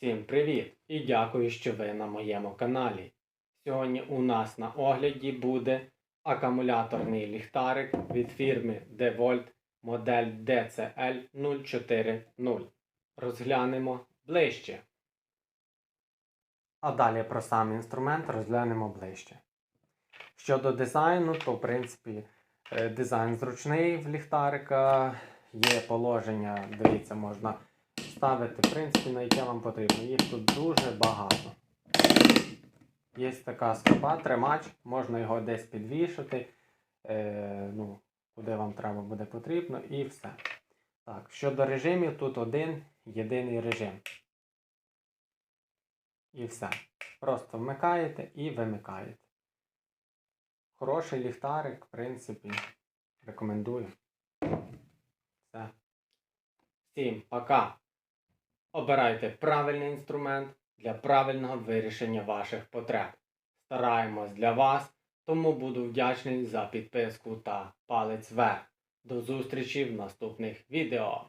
Всім привіт і дякую, що ви на моєму каналі. Сьогодні у нас на огляді буде акумуляторний ліхтарик від фірми DeWalt модель DCL 040. Розглянемо ближче. А далі про сам інструмент розглянемо ближче. Щодо дизайну, то в принципі е, дизайн зручний в ліхтарика. Є положення, дивіться, можна ставити, в принципі, на яке вам потрібно. Їх тут дуже багато. Є така скоба, тримач, можна його десь підвішати, е, ну, куди вам треба буде потрібно, і все. Так, щодо режимів, тут один єдиний режим. І все. Просто вмикаєте і вимикаєте. Хороший ліхтарик, в принципі, рекомендую. Все. Всім пока! Обирайте правильний інструмент для правильного вирішення ваших потреб. Стараємось для вас, тому буду вдячний за підписку та палець вверх. До зустрічі в наступних відео.